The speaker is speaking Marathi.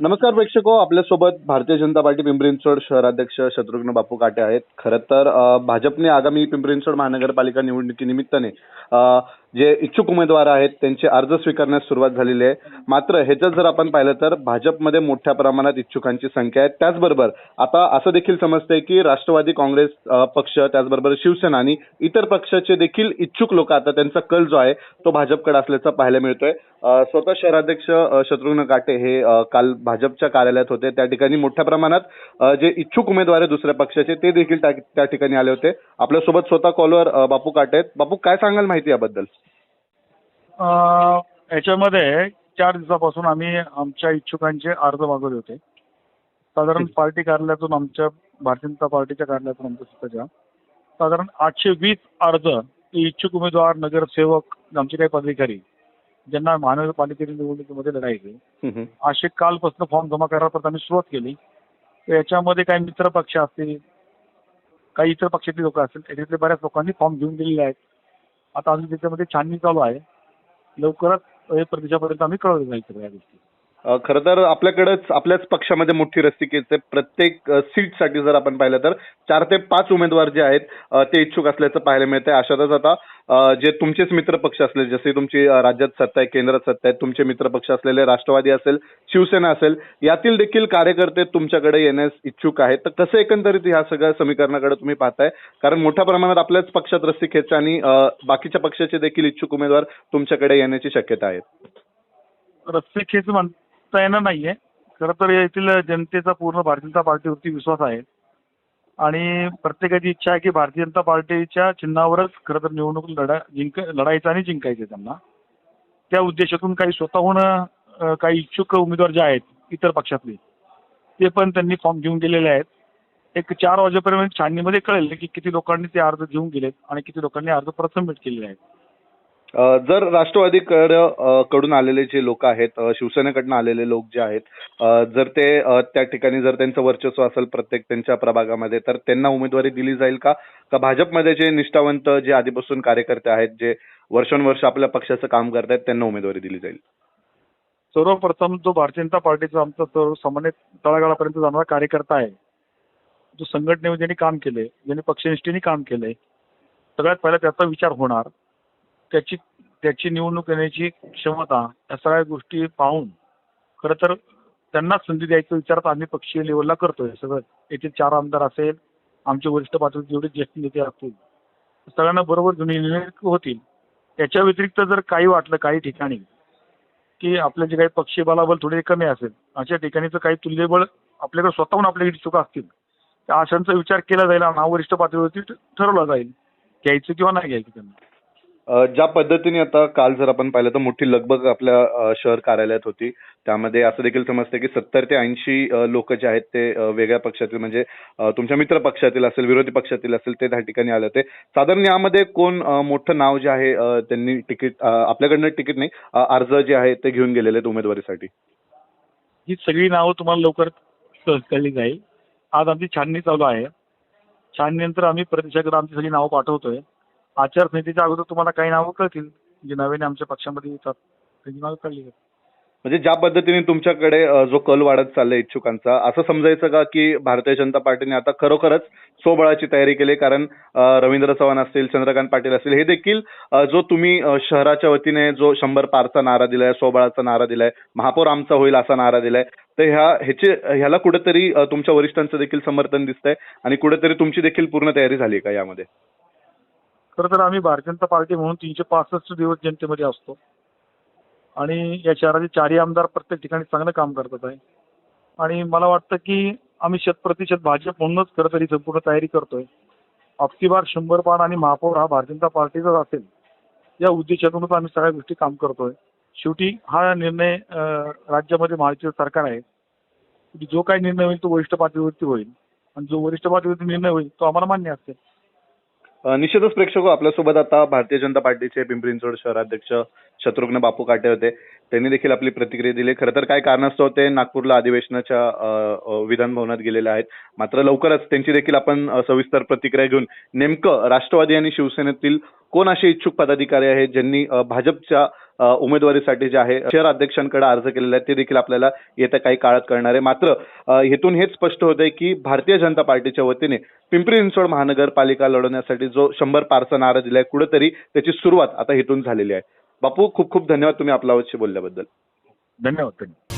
नमस्कार प्रेक्षको आपल्यासोबत भारतीय जनता पार्टी पिंपरी चिंचवड शहराध्यक्ष शत्रुघ्न बापू काटे आहेत. खरं तर भाजपने आगामी पिंपरी चिंचवड महानगरपालिका निवडणुकीनिमित्ताने जे इच्छुक उमेदवार आहेत त्यांचे अर्ज स्वीकारण्यास सुरुवात झालेली आहे. मात्र ह्याच्यात जर आपण पाहिलं तर भाजपमध्ये मोठ्या प्रमाणात इच्छुकांची संख्या आहे. त्याचबरोबर आता असं देखील समजतंय की राष्ट्रवादी काँग्रेस पक्ष त्याचबरोबर शिवसेना आणि इतर पक्षाचे देखील इच्छुक लोक आता त्यांचा कल जो आहे तो भाजपकडे असल्याचा पाहायला मिळतोय. स्वतः शहराध्यक्ष शत्रुघ्न काटे हे काल भाजपच्या कार्यालयात होते. त्या ठिकाणी मोठ्या प्रमाणात जे इच्छुक उमेदवार आहे दुसऱ्या पक्षाचे ते देखील त्या ठिकाणी आले होते. आपल्यासोबत स्वतः कॉलवर बापू काटे आहेत. बापू काय सांगाल माहिती याबद्दल? याच्यामध्ये चार दिवसापासून आम्ही आमच्या इच्छुकांचे अर्ज मागवले होते. साधारण पार्टी कार्यालयातून आमच्या भारतीय जनता पार्टीच्या कार्यालयातून आमच्या स्वतःच्या साधारण आठशे वीस अर्ज इच्छुक उमेदवार नगरसेवक आमचे काही पदाधिकारी ज्यांना महानगरपालिकेच्या निवडणुकीमध्ये लढायचे. असे कालपासून फॉर्म जमा करायला आम्ही सुरुवात केली. तर याच्यामध्ये काही मित्र पक्ष असतील काही इतर पक्षातील लोक असतील त्याच्यातले बऱ्याच लोकांनी फॉर्म घेऊन दिलेले आहेत. आता अजून त्याच्यामध्ये छाननी चालू आहे. लवकरच हे प्रदेशापर्यंत आम्ही कळवलं जाईल सगळ्या गोष्टी. खरं तर आपल्याकडेच आपल्याच पक्षामध्ये मोठी रस्तिकेच आहे प्रत्येक सीटसाठी जर आपण पाहिलं तर चार ते पाच उमेदवार जे आहेत ते इच्छुक असल्याचं पाहायला मिळतंय. अशातच आता जे तुमचेच मित्र पक्ष असले जसे तुमची राज्यात सत्ता आहे केंद्रात सत्ता आहे तुमचे मित्र पक्ष असलेले राष्ट्रवादी असेल शिवसेना असेल यातील देखील कार्यकर्ते तुमच्याकडे येण्यास इच्छुक आहेत. तर कसं एकंदरीत ह्या सगळ्या समीकरणाकडे तुम्ही पाहताय? कारण मोठ्या प्रमाणात आपल्याच पक्षात रस्तिकेच आणि बाकीच्या पक्षाचे देखील इच्छुक उमेदवार तुमच्याकडे येण्याची शक्यता आहे. रस्ते म्हणता येणार नाहीये. खरं तर येथील जनतेचा पूर्ण भारतीय जनता पार्टीवरती विश्वास आहे. आणि प्रत्येकाची इच्छा आहे की भारतीय जनता पार्टीच्या चिन्हावरच खरं तर निवडणूक लढा जिंक लढायचं आणि जिंकायचं त्यांना. त्या उद्देशातून काही स्वतःहून काही इच्छुक उमेदवार जे आहेत इतर पक्षातले ते पण त्यांनी फॉर्म घेऊन गेलेले आहेत. एक चार वाजेपर्यंत छाननीमध्ये कळेल की किती लोकांनी ते अर्ज घेऊन गेलेत आणि किती लोकांनी अर्ज परत सबमिट केलेले आहेत. जर राष्ट्रवादीकडं कडून आलेले जे लोक आहेत शिवसेनेकडनं आलेले लोक जे आहेत जर ते त्या ठिकाणी जर त्यांचं वर्चस्व असेल प्रत्येक त्यांच्या प्रभागामध्ये तर त्यांना उमेदवारी दिली जाईल का? का भाजपमध्ये जे निष्ठावंत जे आधीपासून कार्यकर्ते आहेत जे वर्षानुवर्ष आपल्या पक्षाचं काम करत आहेत त्यांना उमेदवारी दिली जाईल? सर्वप्रथम जो भारतीय जनता पार्टीचा आमचा सर्वसामान्य तळागाळापर्यंत जाणारा कार्यकर्ता आहे जो संघटनेमध्ये ज्यांनी काम केले ज्यांनी पक्षनिष्ठेने काम केले सगळ्यात पहिला त्याचा विचार होणार. त्याची त्याची निवडणूक येण्याची क्षमता या सगळ्या गोष्टी पाहून खरं तर त्यांना संधी द्यायचा विचार आम्ही पक्षीय लेवलला करतोय. सगळं येथे चार आमदार असेल आमचे वरिष्ठ पातळीवर जेवढे ज्येष्ठ नेते असतील सगळ्यांना बरोबर घेऊन निर्णय होतील. याच्या व्यतिरिक्त जर काही वाटलं काही ठिकाणी की आपले जे काही पक्षी बलाबल थोडे कमी असेल अशा ठिकाणीचं काही तुल्यबळ आपल्याकडे स्वतःहून आपल्याकडे चुका असतील त्या आशांचा विचार केला जाईल आणि हा वरिष्ठ पातळीवरती ठरवला जाईल घ्यायचं किंवा नाही घ्यायचं त्यांना. ज्या पद्धतीने आता काल जर आपण पाहिलं तर मोठी लगबग आपल्या शहर कार्यालयात होती. त्यामध्ये असं देखील समजतं की सत्तर ते ऐंशी लोक जे आहेत ते वेगळ्या पक्षातील म्हणजे तुमच्या मित्र पक्षातील असेल विरोधी पक्षातील असेल ते त्या ठिकाणी आले होते. साधारण यामध्ये कोण मोठं नाव जे आहे त्यांनी तिकीट आपल्याकडनं तिकीट नाही अर्ज जे आहे ते घेऊन गेलेले आहेत उमेदवारीसाठी. ही सगळी नावं तुम्हाला लवकर कळली जाईल. आज आमची छाननी चालू आहे. छाननीनंतर आम्ही प्रदेशाकडे आमची सगळी नावं पाठवतोय. आचारसंहितेच्या अगोदर तुम्हाला काही नावं कळतील जे नव्याने आमच्या पक्षामध्ये येतात. त्यांची नावं कळली म्हणजे ज्या पद्धतीने तुमच्याकडे अ, जो कल वाढत चाललाय इच्छुकांचा असं समजायचं का की भारतीय जनता पार्टीने आता खरोखरच सोबळाची तयारी केली? कारण अ, रवींद्र चव्हाण असतील चंद्रकांत पाटील असतील हे देखील अ, जो तुम्ही अ, शहराच्या वतीने जो शंभर पारचा नारा दिलाय सोबळाचा नारा दिलाय महापौर आमचा होईल असा नारा दिलाय तर ह्या ह्याचे ह्याला कुठेतरी अ, तुमच्या वरिष्ठांचं देखील समर्थन दिसतंय आणि कुठेतरी तुमची देखील पूर्ण तयारी झाली का यामध्ये? खरं तर आम्ही भारतीय जनता पार्टी म्हणून तीनशे पासष्ट दिवस जनतेमध्ये असतो. आणि या शहराचे चारही आमदार प्रत्येक ठिकाणी चांगलं काम करतात आहे. आणि मला वाटतं की आम्ही शतप्रतिशत भाजप म्हणूनच खरं तरी संपूर्ण तयारी करतोय. अबकी बार शंभर पान आणि महापौर हा भारतीय जनता पार्टीचाच असेल या उद्देशातूनच आम्ही सगळ्या गोष्टी काम करतोय. शेवटी हा निर्णय राज्यामध्ये महायुतीचं सरकार आहे. जो काही निर्णय होईल तो वरिष्ठ पातळीवरती होईल. आणि जो वरिष्ठ पातळीवरती निर्णय होईल तो आम्हाला मान्य असेल निश्चितच प्रेक्षक हो, आपल्यासोबत आता भारतीय जनता पार्टीचे पिंपरी चिंचवड शहराध्यक्ष शत्रुघ्न बापू काटे होते. त्यांनी देखील आपली प्रतिक्रिया दिली. खरं तर काय कारणास्तव ते नागपूरला अधिवेशनाच्या विधान भवनात गेलेले आहेत. मात्र लवकरच त्यांची देखील आपण सविस्तर प्रतिक्रिया घेऊन नेमकं राष्ट्रवादी आणि शिवसेनेतील कोण असे इच्छुक पदाधिकारी आहेत ज्यांनी भाजपच्या उमेदवारीसाठी जे आहे शहर अध्यक्षांकडे अर्ज केलेला आहे ते देखील आपल्याला येत्या काही काळात कळणार आहे. मात्र हेतून हेच स्पष्ट होत आहे की भारतीय जनता पार्टीच्या वतीने पिंपरी चिंचवड महानगरपालिका लढवण्यासाठी जो शंभर पारचा नारा दिलाय कुठेतरी त्याची सुरुवात आता हेतून झालेली आहे. बापू खूप खूप धन्यवाद तुम्ही आपला बोलल्याबद्दल. धन्यवाद धन्यवाद.